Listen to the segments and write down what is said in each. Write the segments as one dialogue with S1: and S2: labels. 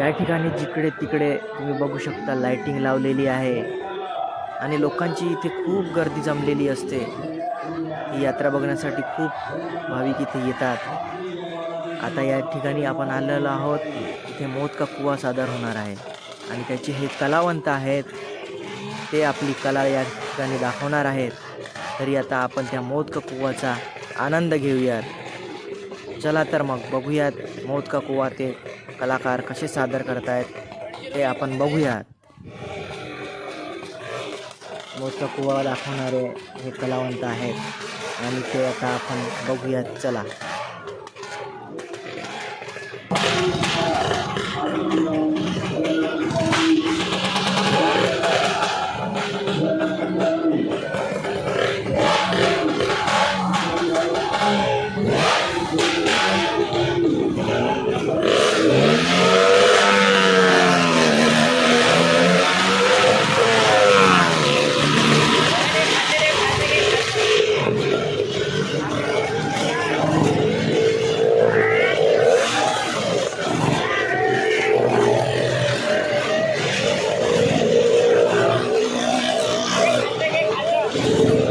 S1: या ठिकाणी जिकडे तिकडे तुम्ही बघू शकता लाइटिंग लावलेली आहे. आणि लोकांची इथे खूप गर्दी जमलेली असते. ही यात्रा बघण्यासाठी खूप भाविक इथे येतात. आता या ठिकाणी आपण आलेलो आहोत. इथे मोत का कुवा सादर होणार आहे. आणि त्याचे हे कलावंत आहेत. ते आपली कला या ठिकाणी दाखवणार आहेत. तरी आता आपण त्या मोत का कुवाचा आनंद घेऊयात. चला तर मग बघूयात मोदका का कुवा ते कलाकार कसे सादर करतायत ते आपण बघूयात. मोठं कुवा दाखवणारे हे कलावंत आहेत आणि ते आता आपण बघूयात. चला. Thank you.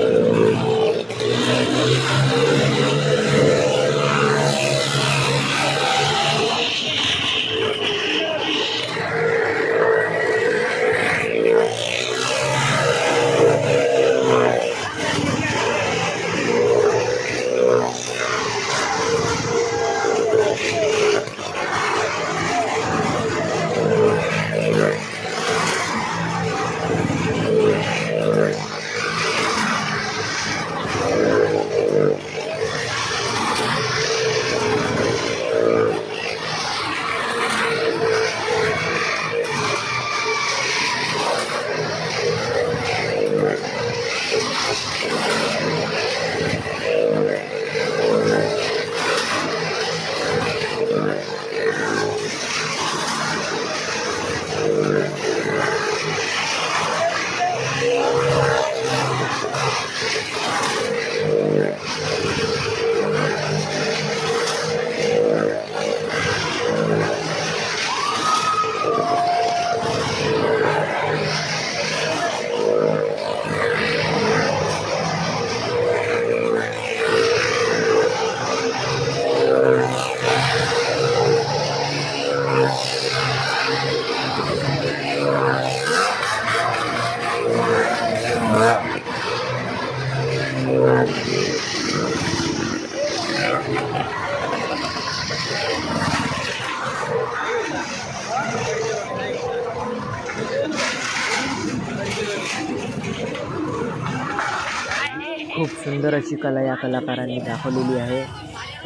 S1: खूप सुंदर अशी कला या कलाकारांनी दाखवलेली आहे.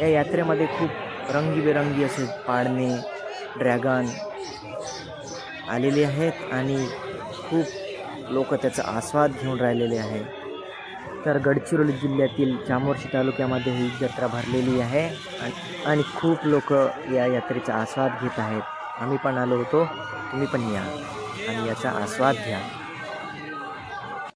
S1: या यात्रेमध्ये खूप रंगीबेरंगी असे पाडणे ड्रॅगन आलेले आहेत आणि खूप लोक त्याचा आस्वाद घेऊन राहिलेले आहे तर गडचिरोली जिल्ह्यातील चामोर्शी तालुक्यामध्ये ही जत्रा भरलेली आहे. आणि- आणि खूप लोक या यात्रेचा आस्वाद घेत आहेत. आम्ही पण आलो होतो तुम्ही पण या. आणि याचा आस्वाद घ्या.